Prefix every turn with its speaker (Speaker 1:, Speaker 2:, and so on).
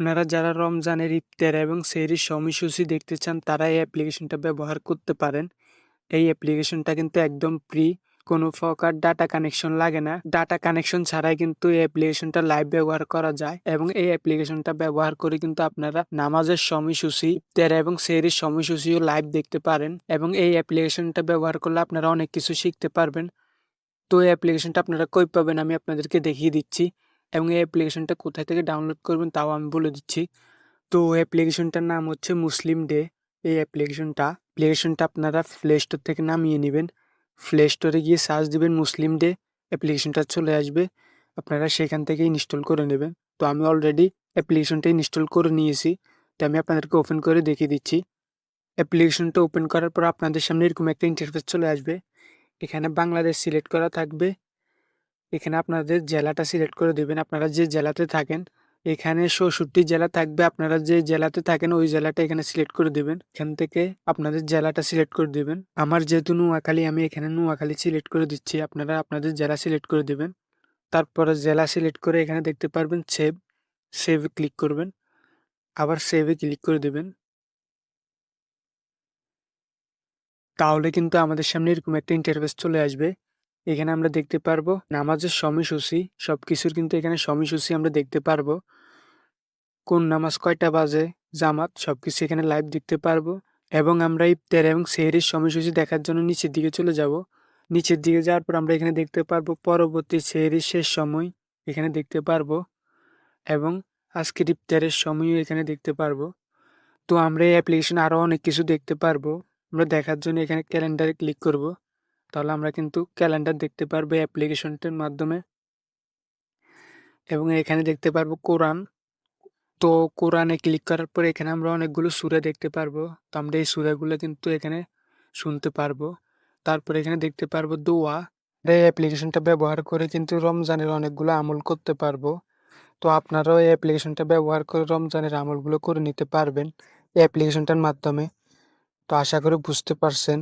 Speaker 1: আপনারা যারা রমজানের ইফতার এবং সেহরির সময়সূচি দেখতে চান তারা এই অ্যাপ্লিকেশনটা ব্যবহার করতে পারেন। এই অ্যাপ্লিকেশনটা কিন্তু একদম ফ্রি কোনো প্রকার ডাটা কানেকশন লাগে না। ডাটা কানেকশন ছাড়াই কিন্তু এই অ্যাপ্লিকেশনটা লাইভ ব্যবহার করা যায় এবং এই অ্যাপ্লিকেশনটা ব্যবহার করে কিন্তু আপনারা নামাজের সময়সূচি, ইফতার এবং সেহরির সময়সূচিও লাইভ দেখতে পারেন এবং এই অ্যাপ্লিকেশনটা ব্যবহার করলে আপনারা অনেক কিছু শিখতে পারবেন। তো এই অ্যাপ্লিকেশনটা আপনারা কই পাবেন আমি আপনাদেরকে দেখিয়ে দিচ্ছি। এবং এই অ্যাপ্লিকেশনটা কোথায় থেকে ডাউনলোড করবেন তাও আমি বলে দিচ্ছি। তো অ্যাপ্লিকেশনটার নাম হচ্ছে মুসলিম ডে এই অ্যাপ্লিকেশনটা অ্যাপ্লিকেশনটা আপনারা প্লে স্টোর থেকে নামিয়ে নেবেন। প্লে স্টোরে গিয়ে সার্চ দিবেন মুসলিম ডে অ্যাপ্লিকেশনটা চলে আসবে। আপনারা সেখান থেকে ইনস্টল করে নেবেন। তো আমি অলরেডি অ্যাপ্লিকেশনটা ইনস্টল করে নিয়েছি। তো আমি আপনাদেরকে ওপেন করে দেখিয়ে দিচ্ছি। অ্যাপ্লিকেশনটা ওপেন করার পর আপনাদের সামনে এরকম একটা ইন্টারফেস চলে আসবে। এখানে বাংলাদেশ সিলেক্ট করা থাকবে। এখানে আপনাদের জেলাটা সিলেক্ট করে দেবেন। আপনারা যে জেলাতে থাকেন, এখানে চৌষট্টি জেলা থাকবে। আপনারা যে জেলাতে থাকেন, ওই জেলাটা এখানে সিলেক্ট করে দেবেন। এখান থেকে আপনাদের জেলাটা সিলেক্ট করে দেবেন। আমার যেহেতু নোয়াখালী, আমি এখানে নোয়াখালী সিলেক্ট করে দিচ্ছি। আপনারা আপনাদের জেলা সিলেক্ট করে দেবেন। তারপরে জেলা সিলেক্ট করে এখানে দেখতে পারবেন সেভ সেভে ক্লিক করবেন। আবার সেভে ক্লিক করে দেবেন। তাহলে কিন্তু আমাদের সামনে এরকম একটা ইন্টারফেস চলে আসবে। এখানে আমরা দেখতে পারব নামাজের সময়সূচি সব কিছুর কিন্তু এখানে সময়সূচি আমরা দেখতে পারব। কোন নামাজ কয়টা বাজে, জামাত সব কিছু এখানে লাইভ দেখতে পারব। এবং আমরা ইফতার এবং সেহরির সময়সূচি দেখার জন্য নিচের দিকে চলে যাব। নিচের দিকে যাওয়ার পর আমরা এখানে দেখতে পারব পরবর্তী সেহরির শেষ সময় এখানে দেখতে পারব। এবং আজকের ইফতারের সময়ও এখানে দেখতে পারব। তো আমরা এই অ্যাপ্লিকেশন আরও অনেক কিছু দেখতে পারব। আমরা দেখার জন্য এখানে ক্যালেন্ডারে ক্লিক করব। তাহলে আমরা কিন্তু ক্যালেন্ডার দেখতে পারব অ্যাপ্লিকেশনটির মাধ্যমে। এবং এখানে দেখতে পারব কোরআন। তো কোরআনে ক্লিক করার পর এখানে আমরা অনেকগুলো সুরে দেখতে পারব। তো আমরা এই সুরাগুলো কিন্তু এখানে শুনতে পারব। তারপর এখানে দেখতে পারব দোয়া। এই অ্যাপ্লিকেশনটা ব্যবহার করে কিন্তু রমজানের অনেকগুলো আমল করতে পারব। তো আপনারাও এই অ্যাপ্লিকেশনটা ব্যবহার করে রমজানের আমলগুলো করে নিতে পারবেন এই অ্যাপ্লিকেশনটার মাধ্যমে। তো আশা করি বুঝতে পারছেন।